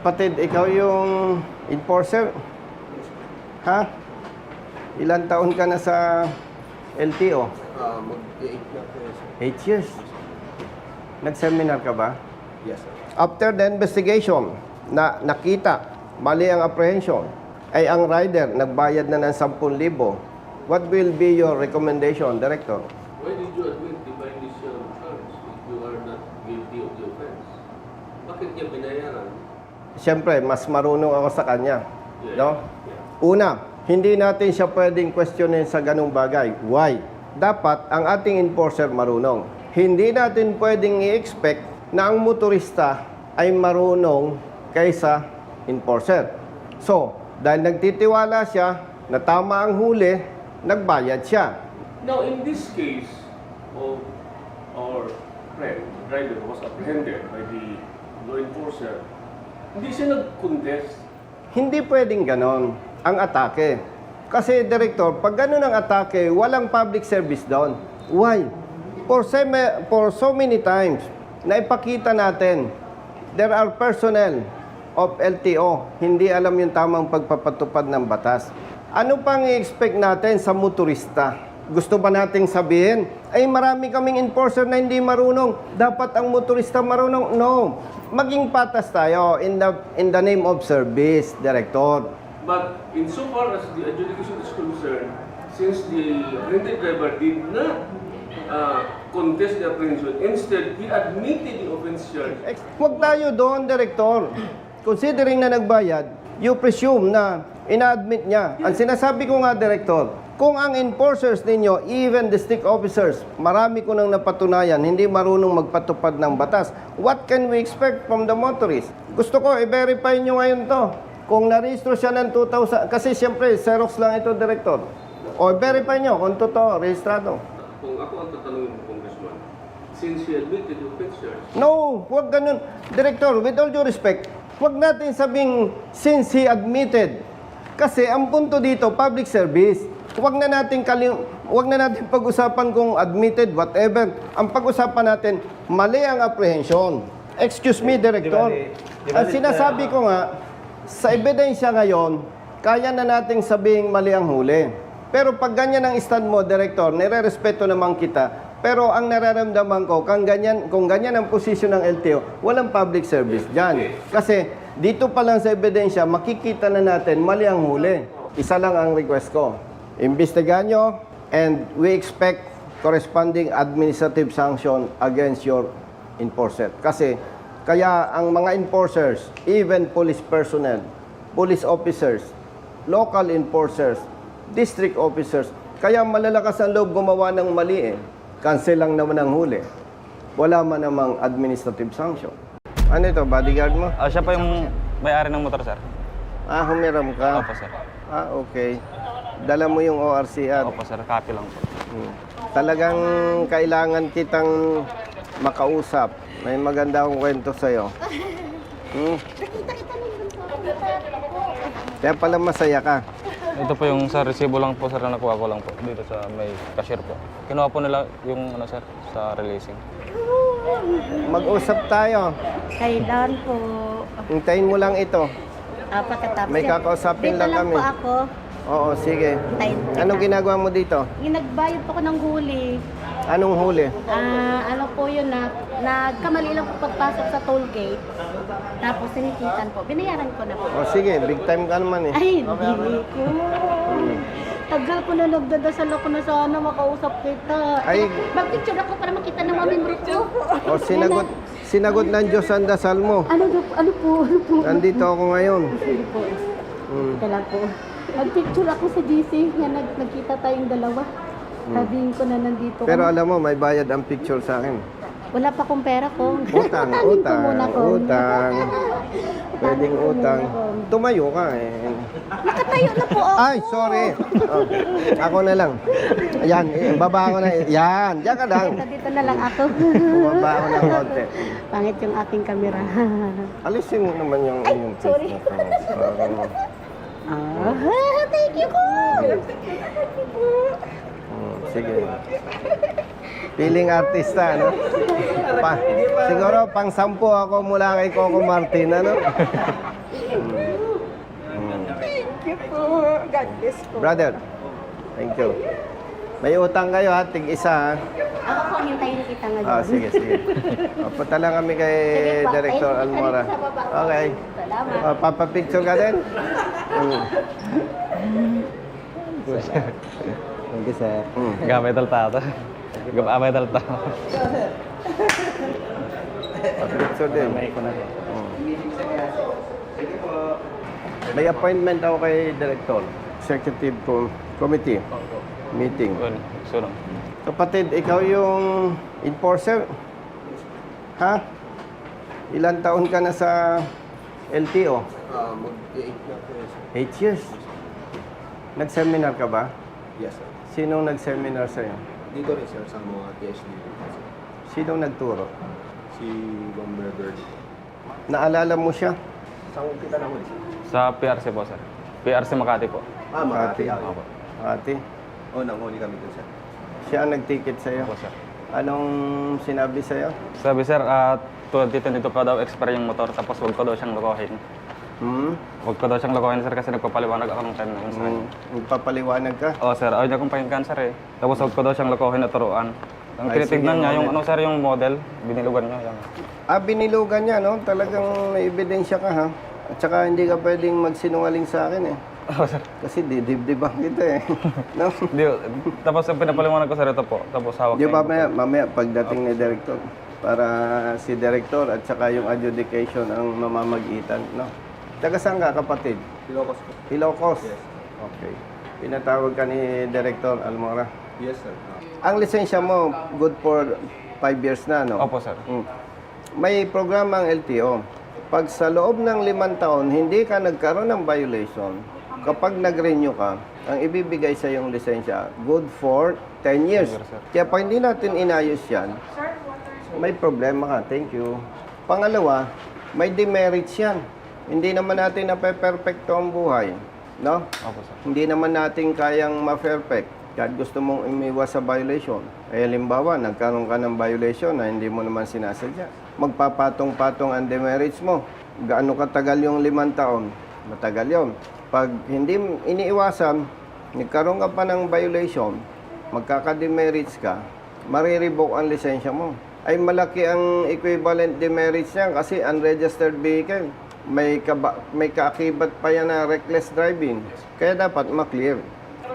Kapatid, ikaw yung enforcer? Ha? Ilan taon ka na sa LTO? Ah, mag-8 na po sir. 8 years. Nag-seminar ka ba? Yes, sir. After the investigation na nakita mali ang apprehension, ay ang rider nagbayad na ng 10,000. What will be your recommendation, Director? Why did you admit the initial charge if you are not guilty of the offense? Bakit niya binayaran? Siyempre, mas marunong ako sa kanya. No? Una, hindi natin siya pwedeng questionin sa ganung bagay. Why? Dapat ang ating enforcer marunong. Hindi natin pwedeng i-expect na ang motorista ay marunong kaysa enforcer. So, dahil nagtitiwala siya na tama ang huli, nagbayad siya. Now, in this case of our friend, the driver was apprehended by the law enforcer, hindi siya nag-contest. Hindi pwedeng ganon ang atake. Kasi, Director, pag ganon ang atake, walang public service doon. Why? For, seme- for so many times, na ipakita natin, there are personnel of LTO, hindi alam yung tamang pagpapatupad ng batas. Ano pang i-expect natin sa motorista? Gusto ba nating sabihin, ay marami kaming enforcer na hindi marunong. Dapat ang motorista marunong. No. Maging patas tayo in the, in the name of service, Director. But insofar as the adjudication is concerned, since the apprehended driver did not uh, contest the apprehension, instead, he admitted the offense charge. Huwag tayo doon, Director. Considering na nagbayad, you presume na ina-admit niya. Ang sinasabi ko nga, Director, kung ang enforcers ninyo, even the stick officers, marami ko nang napatunayan, hindi marunong magpatupad ng batas, what can we expect from the motorist? Gusto ko, i-verify nyo ngayon to. Kung narehistro siya ng 2,000, kasi siyempre, Xerox lang ito, Director. O, verify nyo kung totoo, rehistrado. Kung ako ang tatanungin mo, Congressman, since he admitted offense charge, No, huwag ganun. Director, with all due respect, huwag natin sabing since he admitted. Kasi ang punto dito, public service. Huwag na natin kalim huwag na natin pag-usapan kung admitted, whatever. Ang pag-usapan natin, mali ang apprehension. Excuse me, Director. Ang sinasabi ko nga, sa ebidensya ngayon, kaya na nating sabing mali ang huli. Pero pag ganyan ang stand mo, Director, nire-respeto naman kita. Pero ang nararamdaman ko, kung ganyan, kung ganyan ang posisyon ng LTO, walang public service dyan. Kasi dito pa lang sa ebidensya, makikita na natin mali ang huli. Isa lang ang request ko. Imbestigahan nyo and we expect corresponding administrative sanction against your enforcer. Kasi kaya ang mga enforcers, even police personnel, police officers, local enforcers, district officers, kaya malalakas ang loob gumawa ng mali eh. Cancel lang naman ang huli. Wala man namang administrative sanction. Ano ito, bodyguard mo? Ah, siya pa yung may-ari ng motor, sir. Ah, humiram ka? Opo, sir. Ah, okay. Dala mo yung ORCR. Opo, sir. Copy lang po. Hmm. Talagang kailangan kitang makausap. May maganda akong kwento sa'yo. Hmm. Kaya pala masaya ka. Ito po yung sa resibo lang po, sir, na nakuha ko lang po. Dito sa may cashier po. Kinuha po nila yung, ano, sir, sa releasing. Mag-usap tayo. Kailan po? Hintayin mo lang ito. Ah, pagkatapos. May kakausapin Dito lang kami. po ako. Oo, sige. Hintayin kita. Anong ginagawa mo dito? Yung nagbayad po ako ng huli. Anong huli? Ah, ano po yun na, nagkamali lang po pagpasok sa toll gate. Tapos sinikitan po. Binayaran ko na po. O sige, big time ka naman eh. Ay, hindi ko. Tagal ko na nagdadasal ako na sana makausap kita. Ay. Mag-picture ako para makita ng mga membro ko. O sinagot, sinagot ng Diyos ang dasal mo. Ano, daw- ano po? Ano po? Nandito ako ngayon. Sige po. Ito lang po. Mag-picture ako sa GC. Yan, nag nagkita tayong dalawa. Sabihin ko na nandito Pero alam mo, may bayad ang picture sa akin. Wala pa akong pera ko. Utang, ko utang, muna ko. utang. Pwedeng ko muna utang. ko. Tumayo ka eh. Nakatayo na po ako. Ay, sorry. Oh, ako na lang. Ayan, eh, baba ako na. Yan, diyan ka lang. Dito, dito na lang ako. Bumaba ako ng konti. Pangit yung aking kamera. Alisin mo naman yung Ay, yung sorry. face mo. Parang, ah, thank you po. Hmm, sige. Feeling artista, ano? Pa, siguro pang sampu ako mula kay Coco Martin, ano? Thank you po. God bless po. Brother, thank you. May utang kayo ha, tig isa ha. Ako po, hintayin kita ngayon. Ah, sige, sige. Papunta lang kami kay Sige po. Director Ay, Almora. sa baba. Okay. Salamat. Ah, papapicture ka din? Mm. Thank you, sir. Mm. Gamay talta ito. Gamay talta. Papapicture din. May ko na rin. May appointment ako kay Director. Executive Com- Committee. Meeting. Sunod. Kapatid, ikaw yung enforcer? Ha? Ilan taon ka na sa LTO? Ah, mag-8 na po, sir. Eight years. Nag-seminar ka ba? Yes, sir. Sinong nag-seminar sa'yo? Dito rin, sir, sa mga PhD. Sinong nagturo? Si Bang Berger. Naalala mo siya? Saan ko kita naman, sir? Sa PRC po, sir. PRC Makati po. Ah, Makati. Makati. Opo. Ate, Oh, nanguli kami dun, sir. siya ang nag-ticket sa'yo. Opo, sir. Anong sinabi sa'yo? Sabi, sir, at 2022 pa daw expire yung motor tapos huwag ko daw siyang lokohin. Hmm? Huwag ko daw siyang lokohin, sir, kasi nagpapaliwanag ako ng time na yun sa kanya. Hmm. Magpapaliwanag ka? Oo, sir. Ayaw niya kong pakinggan, sir, eh. Tapos huwag ko daw siyang lokohin at turuan. Ang Ay, tinitignan sige, niya, yung ano, sir, yung model, binilugan niya. Yung... Ah, binilugan niya, no? Talagang may ebidensya ka, ha? At saka hindi ka pwedeng magsinungaling sa akin, eh. Oo, sir. Kasi didibdibang kita, eh. no? Di, tapos ang pinapaliwanag ko, sir, ito po. Tapos hawak Di ba mamaya, mamaya pagdating ni Director, para si Director at saka yung adjudication ang mamamagitan, no? Taga saan ka, kapatid? Ilocos po. Ilocos? Yes. Okay. Pinatawag ka ni Director Almora. Yes, sir. Ang lisensya mo, good for 5 years na, no? Opo, sir. Mm. May programa ang LTO. Pag sa loob ng limang taon, hindi ka nagkaroon ng violation, kapag nag-renew ka, ang ibibigay sa yung lisensya, good for 10 years. Kaya pag hindi natin inayos yan, may problema ka. Thank you. Pangalawa, may demerits yan. Hindi naman natin na-perfecto ang buhay. No? Opo, sir. Hindi naman natin kayang ma-perfect. Kahit gusto mong umiwas sa violation. Eh, halimbawa, nagkaroon ka ng violation na hindi mo naman sinasadya. Magpapatong-patong ang demerits mo. Gaano katagal yung limang taon? Matagal yon. Pag hindi iniiwasan, nagkaroon ka pa ng violation, magkaka-demerits ka, marirevoke ang lisensya mo. Ay malaki ang equivalent demerits niyan kasi unregistered vehicle. May, kaba, may kaakibat pa yan na reckless driving. Kaya dapat maklear.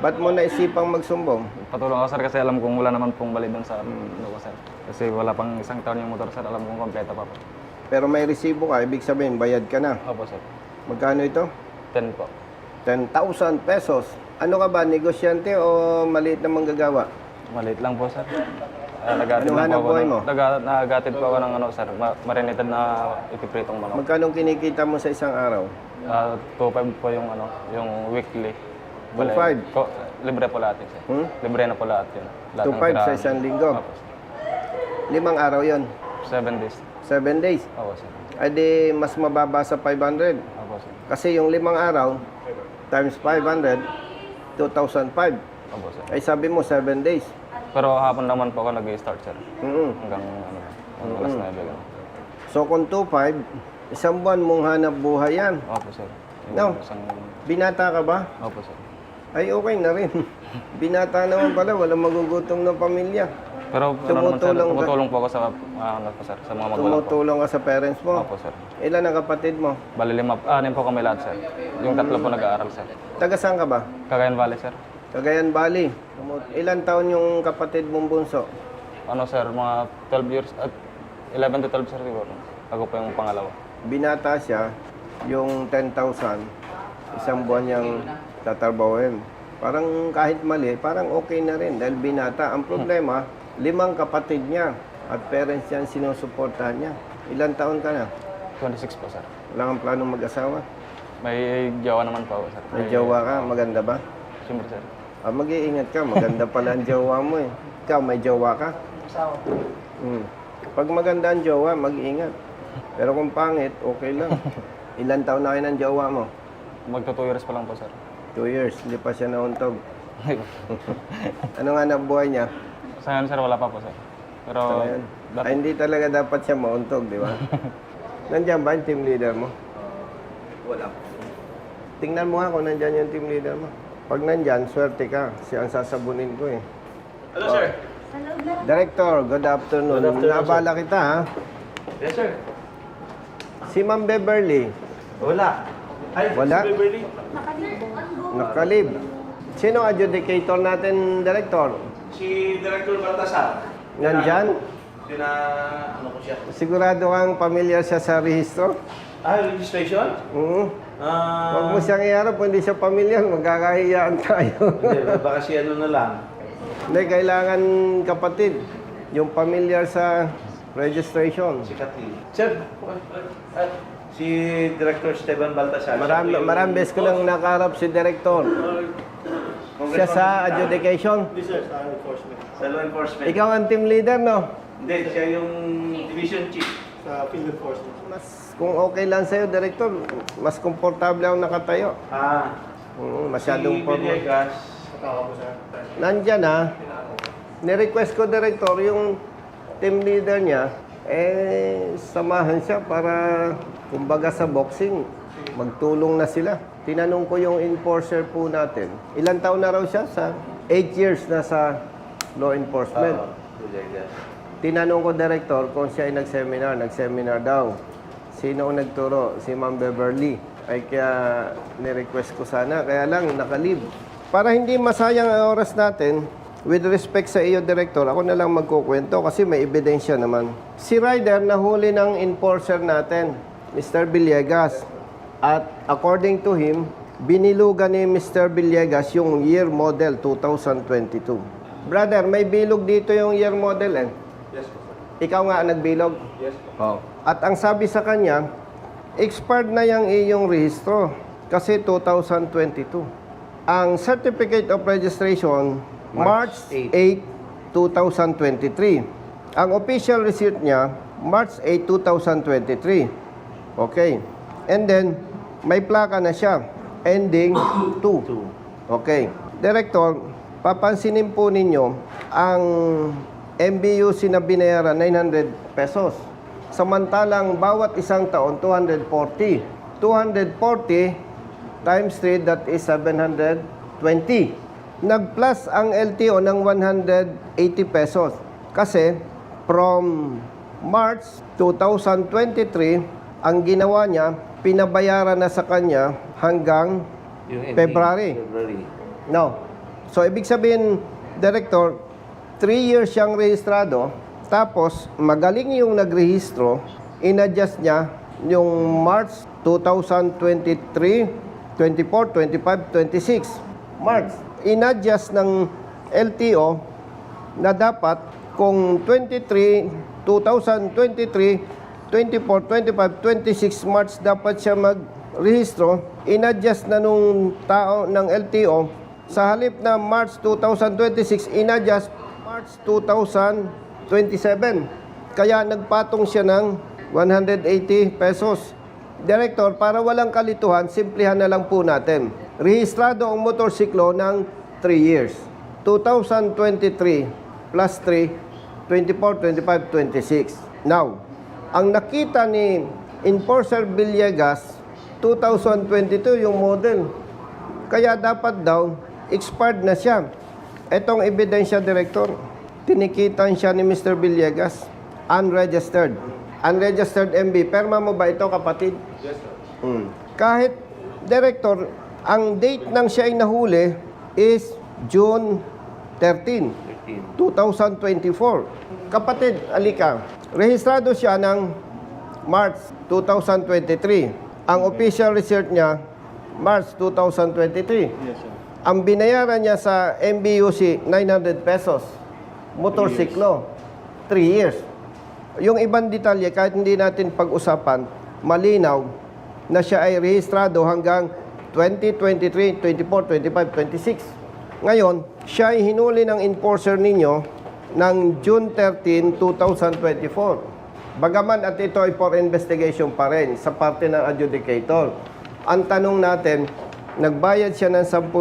Ba't mo naisipang magsumbong? Patulong ako, sir, kasi alam kong wala naman pong bali doon sa ano ko, sir. Kasi wala pang isang taon yung motor, sir. Alam kong kompleto pa po. Pero may resibo ka, ibig sabihin bayad ka na. Opo, sir. Magkano ito? 10 po. 10,000 pesos. Ano ka ba, negosyante o maliit na manggagawa? Maliit lang po, sir. Nagatid Anong lang hanap po ako mo? Naga, nagatid po ako ng ano, sir. Ma- marinated na ipipritong manok. Magkano kinikita mo sa isang araw? Uh, 2.5 po yung ano, yung weekly. 2.5? Ko, libre po lahat yun, sir. Hmm? Libre na po lahat yun. Lahat ng 2.5 sa isang linggo? Opo. Limang araw yon 7 days. 7 days. Opo, sir. Ay di, mas mababa sa 500. Opo, sir. Kasi yung limang araw, times 500, 2,005. Opo, sir. Ay sabi mo, 7 days. Pero hapon naman po ako nag-start, sir. Mm Hanggang ano, hanggang alas 9 ganun. So kung 2,500, isang buwan mong hanap buhay yan. Opo, sir. Yung No. Isang... Binata ka ba? Opo, sir. Ay okay na rin. Binata naman pala, walang magugutom ng pamilya. Pero ano naman, sir, Tumutulong ka? tumutulong po ako sa, ah, ano po, sir, sa mga magulang po. Tumutulong ka sa parents mo. Opo, sir. Ilan ang kapatid mo? Bali lima, anim po kami lahat, sir. Yung tatlo po nag-aaral, sir. Taga saan ka ba? Cagayan Valley, sir. Cagayan Valley. Ilan taon yung kapatid mong bunso? Ano, sir, mga 12 years, at 11 to 12, sir, siguro. Ako po yung pangalawa. Binata siya, yung 10,000, isang buwan niyang tatarbawen. Parang kahit mali, parang okay na rin dahil binata. Ang problema, limang kapatid niya at parents niya ang sinusuportahan niya. Ilan taon ka na? 26 po, sir. Wala kang planong mag-asawa? May jawa naman po ako, sir. May jowa ka? Maganda ba? Siyempre, sir. Ah, mag-iingat ka. Maganda pala ang jowa mo eh. Ikaw, may jowa ka? Hmm. Pag maganda ang jowa, mag-iingat. Pero kung pangit, okay lang. Ilan taon na kayo ng jowa mo? Magto 2 years pa lang po, sir. Two years, hindi pa siya nauntog. Ano nga na buhay niya? sa ngayon, sir, wala pa po, sir. Pero, dapat, Ay, hindi talaga dapat siya mauntog, di ba? Nandiyan ba yung team leader mo? Wala po. Tingnan mo nga kung nandyan yung team leader mo. Pag nandyan, swerte ka. Siya ang sasabunin ko eh. Hello, sir. Director, good afternoon. Good afternoon, Nabala kita ha. Yes, sir. Si Ma'am Beverly, Wala. Ay, Wala? si Beverly. nakalib. Sino ang adjudicator natin, Director? Si Director Baltasar. Nandyan? Sina, ano ko siya? Sigurado kang familiar siya sa rehistro? Ah, registration? Oo. Ah, Huwag mo siyang iharap kung hindi siya familiar, magkakahiyaan tayo. Hindi, baka si ano na lang. Hindi, kailangan kapatid, yung familiar sa registration. Si Kathleen. Sir, ah, si Director Esteban Baltasar. Siya po yung- marami beses ko lang nakaharap si Director. Siya sa adjudication. Hindi, sir, sa enforcement. Sa law enforcement. Ikaw ang team leader, no? Hindi, siya yung division chief. Sa field enforcement. Mas, kung okay lang sa'yo, Director, mas komportable ako nakatayo. Ah, Oo, masyadong si formal. Villegas. Tao ko sa Nandyan ha, ni-request ko director yung team leader niya, eh, samahan siya para, kumbaga sa boxing, magtulong na sila. Tinanong ko yung enforcer po natin, ilan taon na raw siya? Sa 8 years na sa law enforcement. Ah. Tinanong ko director kung siya ay nag-seminar, nag-seminar daw. Sino ang nagturo? Si Ma'am Beverly. Ay kaya ni-request ko sana, kaya lang nakalib. Para hindi masayang ang oras natin, with respect sa iyo, Director, ako na lang magkukwento kasi may ebidensya naman. Si Ryder nahuli ng enforcer natin, Mr. Villegas. At according to him, binilugan ni Mr. Villegas yung year model 2022. Brother, may bilog dito yung year model eh. Yes po, sir. Ikaw nga ang nagbilog. Yes po. At ang sabi sa kanya, expired na yung iyong rehistro kasi 2022. Ang Certificate of Registration, March, 8, 2023. Ang official receipt niya, March 8, 2023. Okay. And then, may plaka na siya, ending 2. Okay. Director, papansinin po ninyo ang MBUC na binayaran 900 pesos. Samantalang bawat isang taon 240. 240 times 3 that is 720. Nag-plus ang LTO ng 180 pesos. Kasi from March 2023, ang ginawa niya, pinabayaran na sa kanya hanggang February. February. No. So, ibig sabihin, Director, 3 years siyang rehistrado, tapos magaling yung nagrehistro, inadjust niya yung March 2023, 24, 25, 26. March, inadjust ng LTO na dapat kung 23, 2023, 24, 25, 26 March dapat siya magrehistro, inadjust na nung tao ng LTO sa halip na March 2026, inadjust March 2027. Kaya nagpatong siya ng 180 pesos. Director, para walang kalituhan, simplihan na lang po natin. Rehistrado ang motorsiklo ng 3 years. 2023 plus 3, 24, 25, 26. Now, ang nakita ni Enforcer Villegas, 2022 yung model. Kaya dapat daw, expired na siya. Etong ebidensya, Director, tinikitan siya ni Mr. Villegas, unregistered. Unregistered MB. Perma mo ba ito, kapatid? Yes, sir. Mm. Kahit, Director, ang date ng siya ay nahuli is June 13, 2024. Kapatid, alika. Rehistrado siya ng March 2023. Ang official receipt niya, March 2023. Yes, sir. Ang binayaran niya sa MBUC, 900 pesos. Motorsiklo, 3 years. Yung ibang detalye, kahit hindi natin pag-usapan, malinaw na siya ay rehistrado hanggang 2023, 24, 25, 26. Ngayon, siya ay hinuli ng enforcer ninyo ng June 13, 2024. Bagaman at ito ay for investigation pa rin sa parte ng adjudicator. Ang tanong natin, nagbayad siya ng 10,000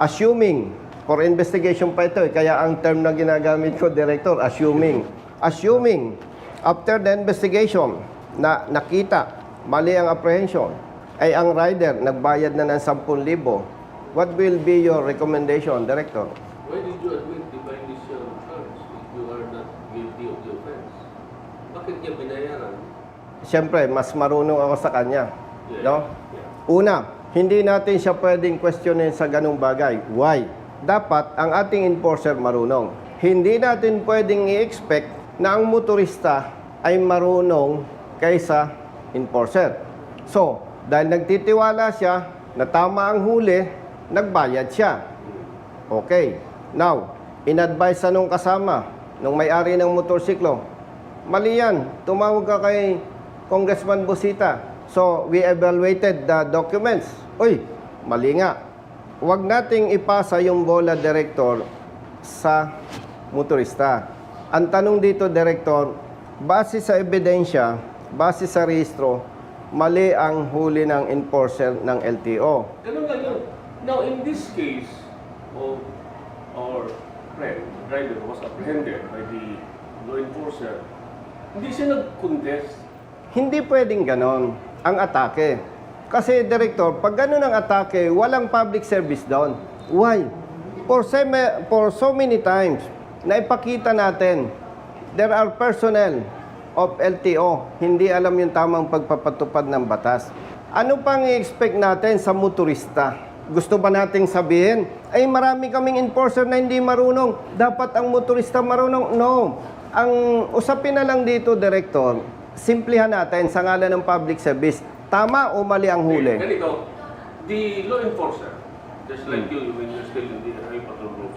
assuming For investigation pa ito eh. Kaya ang term na ginagamit ko, Director, assuming. Assuming, after the investigation, na nakita, mali ang apprehension, ay ang rider nagbayad na ng 10,000, what will be your recommendation, Director? Why did you admit the initial charge if you are not guilty of the offense? Bakit niya binayaran? Siyempre, mas marunong ako sa kanya. No? Yeah. Una, hindi natin siya pwedeng questionin sa ganung bagay. Why? Dapat ang ating enforcer marunong. Hindi natin pwedeng i-expect na ang motorista ay marunong kaysa enforcer. So, dahil nagtitiwala siya na tama ang huli, nagbayad siya. Okay. Now, in-advise sa nung kasama, nung may-ari ng motorsiklo, mali yan. Tumawag ka kay Congressman Busita. So, we evaluated the documents. Uy, mali nga. Huwag nating ipasa yung bola, Director, sa motorista. Ang tanong dito, Director, base sa ebidensya, base sa rehistro, mali ang huli ng enforcer ng LTO. Ganun lang yun. Now, in this case of our friend, driver was apprehended by the law enforcer, hindi siya nag-contest. Hindi pwedeng ganon ang atake. Kasi, Director, pag ganon ang atake, walang public service doon. Why? For, seme- for so many times, na ipakita natin, there are personnel of LTO, hindi alam yung tamang pagpapatupad ng batas. Ano pang i-expect natin sa motorista? Gusto ba nating sabihin, ay marami kaming enforcer na hindi marunong. Dapat ang motorista marunong. No. Ang usapin na lang dito, Director, simplihan natin sa ngalan ng public service. Tama o mali ang huli? Ganito, the law enforcer, just like you when you're still in the highway patrol group,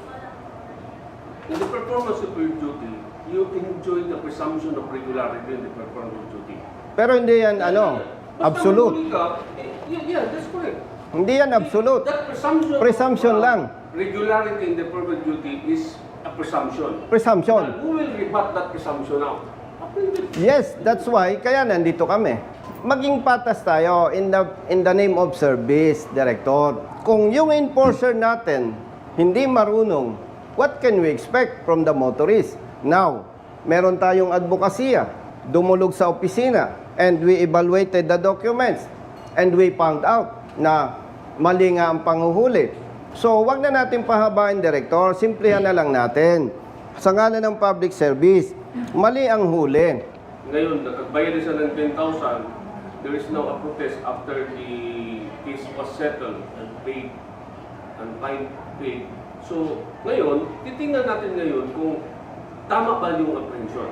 in the performance of your duty, you enjoy the presumption of regularity in the performance of duty. Pero hindi yan, ano, Basta absolute. mahuli ka, eh, yeah, yeah, that's correct. Hindi yan absolute. That presumption, Presumption of, uh, lang. Regularity in the performance of duty is a presumption. Presumption. Who will rebut that presumption now? Yes, that's why kaya nandito kami. Maging patas tayo in the in the name of service, director. Kung yung enforcer natin hindi marunong, what can we expect from the motorist? Now, meron tayong advokasya, dumulog sa opisina, and we evaluated the documents, and we found out na mali nga ang panguhuli. So, wag na natin pahabain, Director. Simplihan na lang natin. Sa ngalan ng public service, mali ang huli. Ngayon, nakagbayad na siya ng 10,000, there is now a protest after the case was settled and paid and fine paid. So, ngayon, titingnan natin ngayon kung tama ba yung apprehension.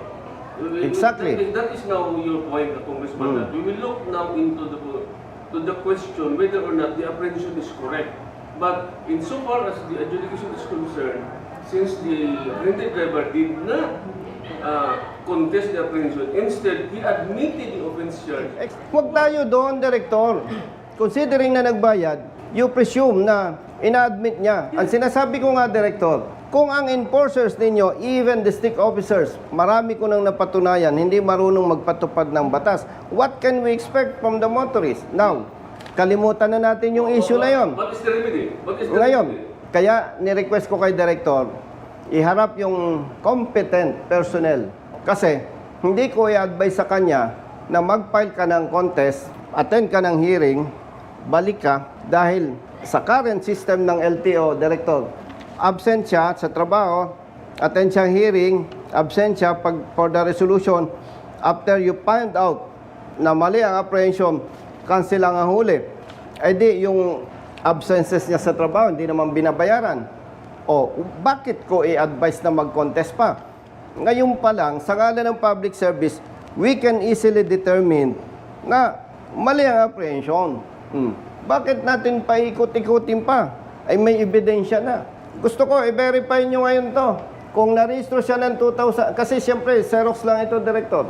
Exactly. That is, that is now your point, Congressman, Hmm. that we will look now into the to the question whether or not the apprehension is correct. But insofar as the adjudication is concerned, since the rented driver did not uh, contest the apprehension, instead, he admitted the offense charge. Ex- Huwag tayo doon, Director. Considering na nagbayad, you presume na ina-admit niya. Ang sinasabi ko nga, Director, kung ang enforcers ninyo, even the stick officers, marami ko nang napatunayan, hindi marunong magpatupad ng batas, what can we expect from the motorist? Now, kalimutan na natin yung issue na yon. What is the remedy? What is the Ngayon, remedy? kaya ni-request ko kay Director, iharap yung competent personnel. Kasi, hindi ko i-advise sa kanya na mag-file ka ng contest, attend ka ng hearing, balik ka, dahil sa current system ng LTO, Director, absent siya sa trabaho, attend siya hearing, absent siya pag, for the resolution, after you find out na mali ang apprehension, cancel ang huli. Eh di, yung absences niya sa trabaho, hindi naman binabayaran. O, bakit ko i-advise na mag-contest pa? Ngayon pa lang, sa ngalan ng public service, we can easily determine na mali ang apprehension. Hmm. Bakit natin paikot-ikutin pa? Ay may ebidensya na. Gusto ko, i-verify nyo ngayon to. Kung narehistro siya ng 2,000, kasi siyempre, Xerox lang ito, Director.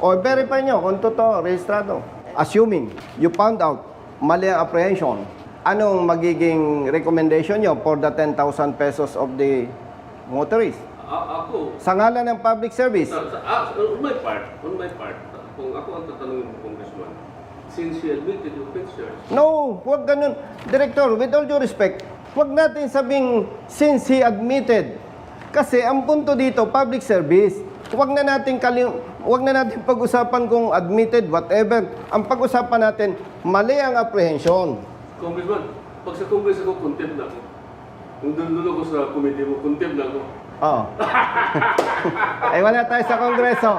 O, verify nyo kung totoo, rehistrado. Assuming you found out mali ang apprehension, anong magiging recommendation nyo for the 10,000 pesos of the motorist? A- ako, Sa ngalan ng public service, sa, sa, ah, on my part, on my part, kung ako ang tatanungin mo, Congressman, since he admitted offense charge, no, huwag ganun. Director, with all due respect, Huwag natin sabing since he admitted. Kasi ang punto dito, public service. Huwag na natin kalim huwag na natin pag-usapan kung admitted, whatever. Ang pag-usapan natin, mali ang apprehension. Congressman, pag sa Congress ako, contempt na ako. Kung doon ako sa committee mo, contempt na ako. Oo. Ay, wala tayo sa Kongreso.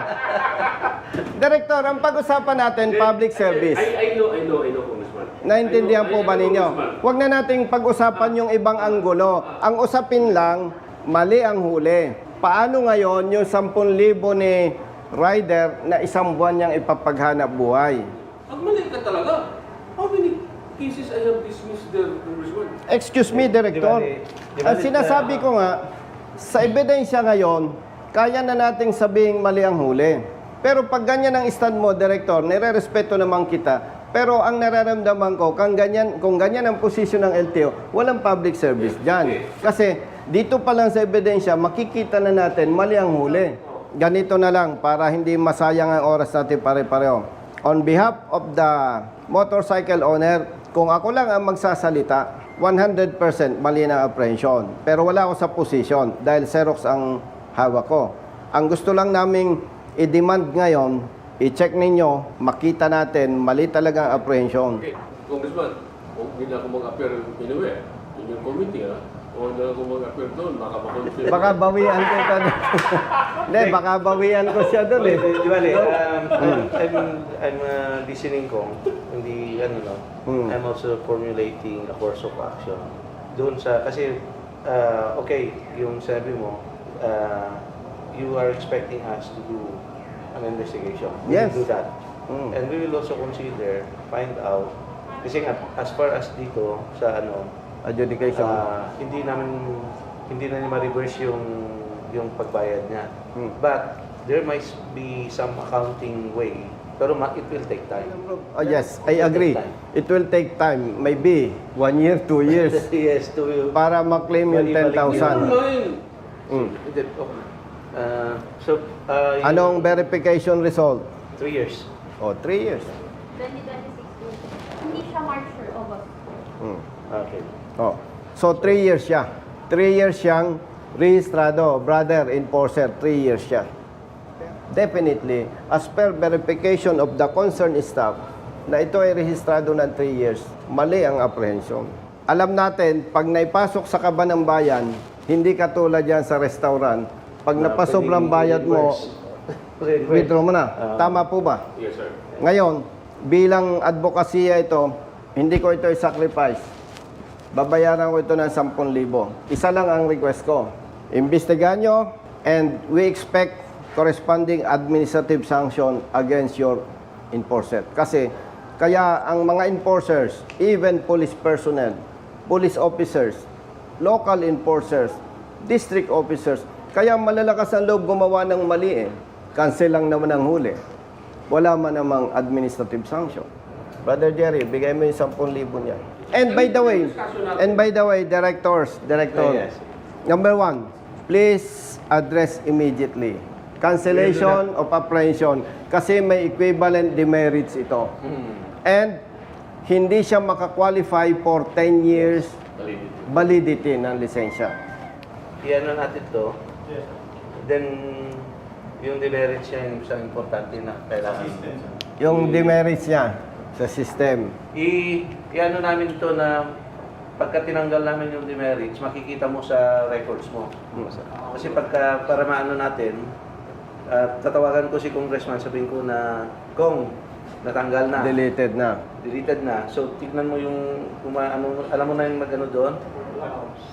Director, ang pag-usapan natin, public service. I, I know, I know, I know, Congressman. Naintindihan po ba ninyo? Huwag na nating pag-usapan yung ibang anggulo. Ang usapin lang, mali ang huli. Paano ngayon yung 10,000 ni rider na isang buwan niyang ipapaghanap buhay? Pag mali ka talaga, how many cases I have dismissed there, Congressman? Excuse me, Director. Ang sinasabi ko nga, sa ebidensya ngayon, kaya na nating sabing mali ang huli. Pero pag ganyan ang stand mo, Director, nire-respeto naman kita. Pero ang nararamdaman ko, kung ganyan, kung ganyan ang posisyon ng LTO, walang public service dyan. Kasi dito pa lang sa ebidensya, makikita na natin mali ang huli. Ganito na lang para hindi masayang ang oras natin pare-pareho. On behalf of the motorcycle owner, kung ako lang ang magsasalita, 100% mali na apprehension. Pero wala ako sa position dahil Xerox ang hawak ko. Ang gusto lang naming i-demand ngayon, i-check ninyo, makita natin, mali talaga ang apprehension. Okay, Congressman, huwag din ako mag-appear anywhere. In your committee, ha? Huwag na ako mag-appear doon, baka makonfirm. Baka bawian ko ito. Hindi, baka bawian ko siya doon eh. Di ba, um, I'm, I'm, I'm uh, listening ko, hindi, ano no, Hmm. I'm also formulating a course of action. Doon sa, kasi, uh, okay, yung sabi mo, uh, you are expecting us to do an investigation. We Yes. will do that. Hmm. And we will also consider, find out, kasi nga, as far as dito, sa ano, Adjudication. Ah, hindi namin hindi na niya ma-reverse yung yung pagbayad niya. Hmm. But there might be some accounting way pero ma- it will take time. Oh, yes, I agree. It will take time. Maybe one year, two years yes, to para maklaim yung Balik-balik Never 10,000. mind. Mm. Ah, so uh, Anong verification result? three years. Oh, three years. 2026. Hindi siya March or August. Mm. Okay. Oh. So, three years siya. Three years siyang rehistrado. Brother, enforcer, three years siya. Definitely, as per verification of the concerned staff, na ito ay rehistrado ng 3 years, mali ang apprehension. Alam natin, pag naipasok sa kaba ng bayan, hindi katulad yan sa restaurant. Pag Na napasobrang bayad mo, withdraw mo na. Ah. Tama po ba? Yes, sir. Ngayon, bilang advokasya ito, hindi ko ito i-sacrifice. Babayaran ko ito ng 10,000. Isa lang ang request ko. Imbestigahan nyo and we expect corresponding administrative sanction against your enforcer. Kasi kaya ang mga enforcers, even police personnel, police officers, local enforcers, district officers, kaya malalakas ang loob gumawa ng mali eh. Cancel lang naman ang huli wala man namang administrative sanction. Brother Jerry, bigay mo yung 10,000 niya. And by the way, and by the way, directors, director, Yes. number one, please address immediately. Cancellation of apprehension kasi may equivalent demerits ito. And hindi siya makakwalify for 10 years validity ng lisensya. I-ano natin to. Then yung demerits niya yung isang importante na kailangan. Yung demerits niya sa system. I, i-ano namin ito na pagka tinanggal namin yung demerits, makikita mo sa records mo. Kasi pagka, para maano natin, at tatawagan ko si congressman, sabihin ko na, Kong, natanggal na, Deleted na. deleted na. So, tignan mo yung, kung ano, alam mo na yung mag-ano doon,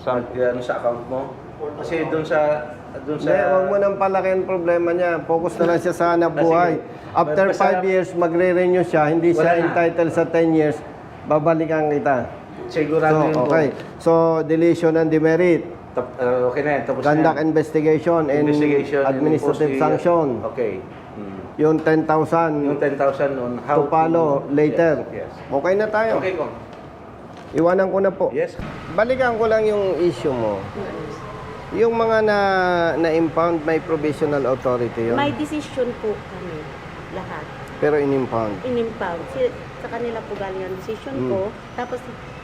Sa, mag, ano, sa account mo. Kasi doon sa, doon sa... Hindi, huwag mo nang palakin problema niya. Focus na lang siya sa hanap Ah, buhay. After Basta- 5 years, magre-renew siya. Hindi siya na. entitled sa 10 years. Babalikan kita. Sigurado yun So, po. okay. So, deletion and demerit. Tap- uh, okay na yan. Tapos Conduct na yan. investigation and Investigation and administrative the- sanction. Okay. Hmm. Yung 10,000 Yung 10,000 on how to follow later. Yes. yes. Okay na tayo. Okay, Kong. Iwanan ko na po. Yes. Balikan ko lang yung issue mo. Yung mga na na-impound, may provisional authority yun. May decision po kami lahat. Pero in-impound. In-impound. Si, sa kanila po galing ang decision Mm. ko. Tapos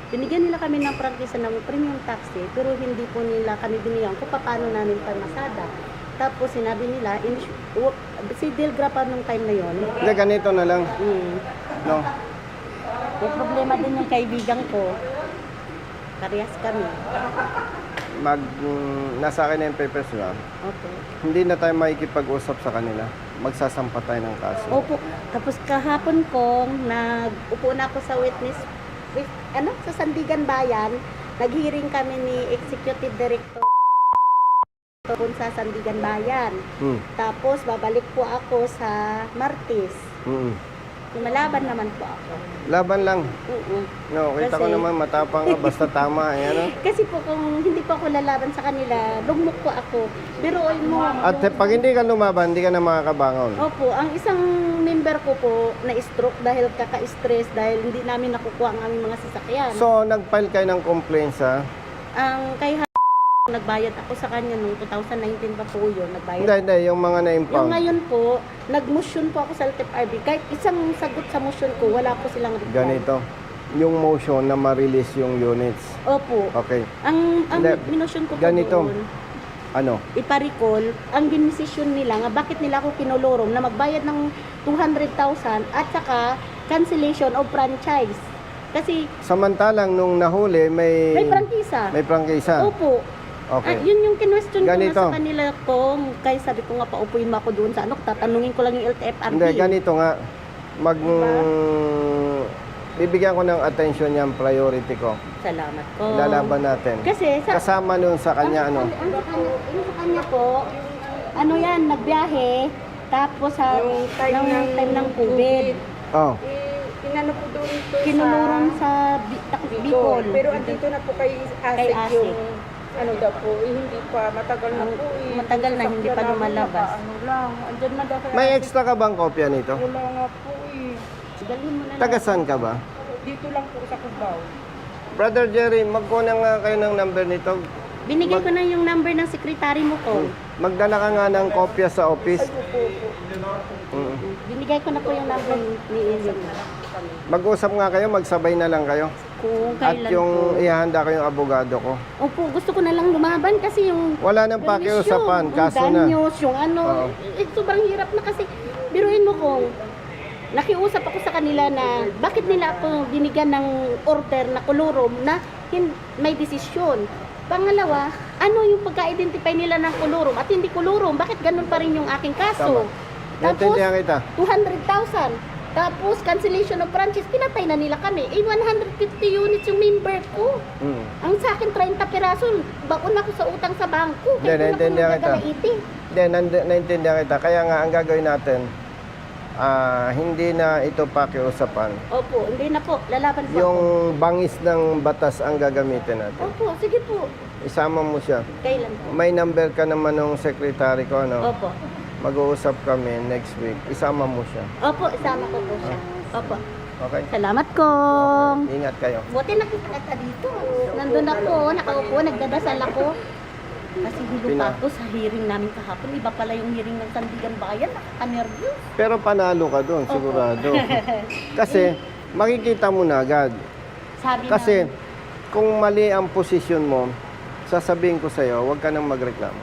binigyan nila kami ng prangkisa ng premium taxi pero hindi po nila kami binigyan kung paano namin pamasada. Tapos sinabi nila, in, w- si Delgra pa nung time na yon, Hindi, ganito na lang. mm, No? may problema din yung kaibigan ko. Parehas kami. Mag, mm, nasa akin na yung papers na. Okay. Hindi na tayo makikipag-usap sa kanila. Magsasampa tayo ng kaso. Opo. Tapos kahapon kong nag-upo na ako sa witness, with, ano, sa Sandigan Bayan, nag-hearing kami ni Executive Director doon sa Sandigan Bayan. Hmm. Tapos babalik po ako sa Martis. Mm. Lumalaban naman po ako. Laban lang. Oo. No, kita ko naman matapang ka basta tama. eh, ano? Kasi po kung hindi po ako lalaban sa kanila, lugmok po ako. Pero mo, At eh, pag hindi ka lumaban, hindi ka na makakabangon. Opo, ang isang member ko po na-stroke dahil kaka-stress dahil hindi namin nakukuha ang aming mga sasakyan. So, nag-file kayo ng complaint sa... ang kay nagbayad ako sa kanya nung 2019 pa po yun, nagbayad. Hindi, hindi, yung mga Yung na-impound. ngayon po, nag-motion po ako sa LTFRB. Kahit isang sagot sa motion ko, wala po silang reply. Ganito. Yung motion na ma-release yung units. Opo. Okay. Ang ang Hindi, minotion ko po ganito. doon, Ano? iparicall, ang dinesisyon nila nga bakit nila ako kinolorom na magbayad ng 200,000 at saka cancellation of franchise. Kasi Samantalang nung nahuli, may... may prangkisa. May prangkisa. Opo. Okay. Ah, yun yung kinwestiyon ko Ganito. nga sa kanila kung kaya sabi ko nga paupuin mo ako doon sa ano, tatanungin ko lang yung LTFRB. Hindi, ganito nga. Mag... Diba? Bibigyan ko ng attention yung priority ko. Salamat ko. Lalaban natin. Kasi sa, Kasama nun sa kanya, ano? ang, ang, sa kanya, yung sa kanya po, ano yan, nagbiyahe, tapos sa Nung time nung ng time ng COVID, Oh. Eh, inano po doon to kinuluron sa sa Bi- Tak- Bicol. Bicol. Pero andito na po kay Asik, Kay Asik. yung ano daw po, eh, hindi pa, matagal na po eh. Matagal na, hindi pa lumalabas. Ano lang, andyan na daw kay May extra ka bang kopya nito? Wala nga po eh. Dalhin mo na lang. Taga saan ka ba? Dito lang po sa Cubao. Brother Jerry, magkuna nga kayo ng number nito. Binigay Mag- ko na yung number ng sekretary mo ko. Magdala ka nga ng kopya sa office. Ay, po po. Mm. Binigay ko na po yung number ni Ian. Mag-usap nga kayo, magsabay na lang kayo. Kung At kailan yung po. ihanda ko yung abogado ko. Opo, gusto ko na lang lumaban kasi yung Wala nang pakiusapan, Yung kaso na. danyos, yung ano, Oo. eh, sobrang hirap na kasi, biruin mo kung nakiusap ako sa kanila na bakit nila ako binigyan ng order na kolorom na hin- may desisyon. Pangalawa, ano yung pagka-identify nila ng kolorom at hindi kolorom, bakit ganun pa rin yung aking kaso? Tama. Naintindihan kita. 200,000. Tapos, cancellation of franchise, pinatay na nila kami. Eh, 150 units yung member ko. Mm. Ang sa akin, 30 piraso. Baon ako sa utang sa bangko. Hindi, naintindihan kita. nagdadala 80. Hindi, naintindihan kita. Kaya nga, ang gagawin natin, ah, hindi na ito pakiusapan. Opo, hindi na po. Lalaban po Yung ako. bangis ng batas ang gagamitin natin. Opo, sige po. Isama mo siya. Kailan po? May number ka naman ng secretary ko, ano? Opo. Mag-uusap kami next week. Isama mo siya. Opo, isama ko po siya. Opo. Okay? Salamat kong. Ingat kayo. Buti nakikita ka dito. Nandun ako, nakaupo, nagdadasal ako. Kasi Pina- pa ako sa hearing namin kahapon. Iba pala yung hearing ng Sandigan Bayan. Nakaka-nervous. Pero panalo ka doon, sigurado. Kasi makikita mo na agad. Sabi Kasi na, kung mali ang posisyon mo, sasabihin ko sa'yo, huwag ka nang magreklamo.